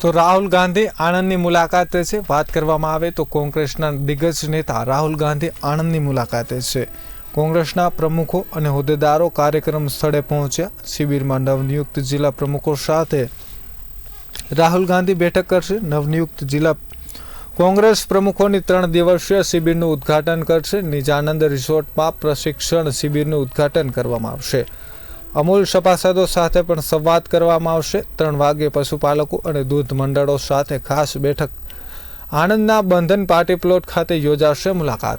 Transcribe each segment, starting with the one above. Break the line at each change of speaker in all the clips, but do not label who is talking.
તો રાહુલ ગાંધી આણંદની મુલાકાતે છે. વાત કરવામાં આવે તો કોંગ્રેસના દિગ્ગજ નેતા રાહુલ ગાંધી આણંદની મુલાકાતે છે. કોંગ્રેસના પ્રમુખો અને હોદ્દેદારો કાર્યક્રમ સ્થળે પહોંચ્યા. શિબિરમાં નવનિયુક્ત જિલ્લા પ્રમુખો સાથે રાહુલ ગાંધી બેઠક કરશે. નવનિયુક્ત જિલ્લા કોંગ્રેસ પ્રમુખોની ત્રણ દિવસીય શિબિરનું ઉદ્ઘાટન કરશે. નિજાનંદ રિસોર્ટમાં પ્રશિક્ષણ શિબિરનું ઉદ્ઘાટન કરવામાં આવશે. અમૂલ સભાસદો સાથે પણ સંવાદ કરવામાં આવશે. ત્રણ વાગ્યે પશુપાલકો અને દૂધ મંડળો સાથે ખાસ બેઠક. આણંદના બંધન પાર્ટી પ્લોટ ખાતે યોજાશે મુલાકાત.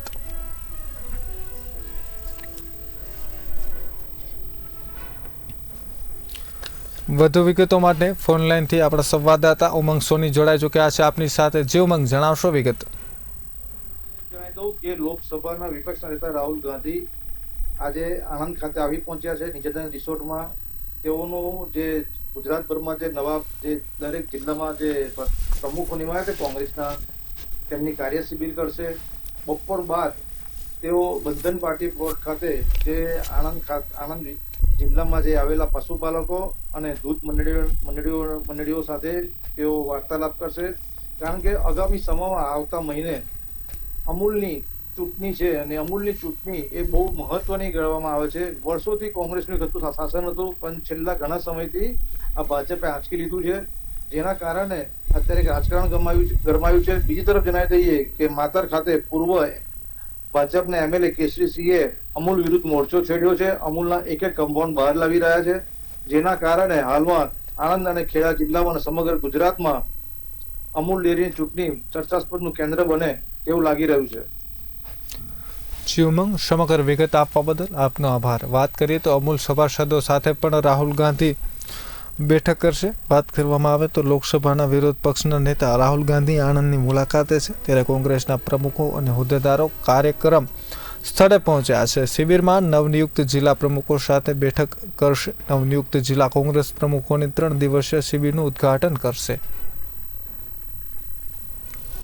વધુ વિગતો માટે ફોન લાઈનથી આપણા સંવાદદાતા ઉમંગ સોની જોડાઈ ચૂક્યા છે. આપની સાથે જે ઉમંગ જણાવશો વિગત.
કે લોકસભાના વિપક્ષના નેતા રાહુલ ગાંધી આજે આણંદ ખાતે આવી પહોંચ્યા છે. નિકેતન રિસોર્ટમાં તેઓનું જે ગુજરાતભરમાં જે નવા જે દરેક જિલ્લામાં જે પ્રમુખો નિમાયા છે કોંગ્રેસના, તેમની કાર્ય શિબિર કરશે. બપોર બાદ તેઓ બંધન પાર્ટી પ્લોટ ખાતે જે આણંદ આણંદ જિલ્લામાં જે આવેલા પશુપાલકો અને દૂધ મંડળીઓ મંડળીઓ મંડળીઓ સાથે તેઓ વાર્તાલાપ કરશે. કારણ કે આગામી સમયમાં આવતા મહિને અમૂલની ચૂંટણી છે અને અમૂલની ચૂંટણી એ બહુ મહત્વની ગણવામાં આવે છે. વર્ષોથી કોંગ્રેસનું એક હતું, શાસન હતું, પણ છેલ્લા ઘણા સમયથી આ ભાજપે આંચકી લીધું છે. જેના કારણે અત્યારે રાજકારણ ગમાયું ગરમાયું છે. બીજી તરફ જણાવી દઈએ કે માતર ખાતે પૂર્વ ભાજપના એમએલએ કેસરીસિંહે અમૂલ વિરુદ્ધ મોરચો છેડ્યો છે. અમૂલના એક એક કમ્પાઉન્ડ બહાર લાવી રહ્યા છે. જેના કારણે હાલમાં આણંદ અને ખેડા જિલ્લામાં અને સમગ્ર ગુજરાતમાં અમૂલ ડેરીની ચૂંટણી ચર્ચાસ્પદનું કેન્દ્ર બને તેવું લાગી રહ્યું છે.
જી ઉમંગ સમગ્ર વિગત આપવા બદલ આપનો આભાર. વાત કરીએ તો અમૂલ સભાસદો સાથે પણ રાહુલ ગાંધી બેઠક કરશે. વાત કરવામાં આવે તો લોકસભાના વિરોધ પક્ષના નેતા રાહુલ ગાંધી આણંદની મુલાકાતે છે. ત્યારે કોંગ્રેસના પ્રમુખો અને હોદ્દેદારો કાર્યક્રમ સ્થળે પહોંચ્યા છે. શિબિરમાં નવનિયુક્ત જિલ્લા પ્રમુખો સાથે બેઠક કરશે. નવનિયુક્ત જિલ્લા કોંગ્રેસ પ્રમુખોની ત્રણ દિવસીય શિબિરનું ઉદ્ઘાટન કરશે.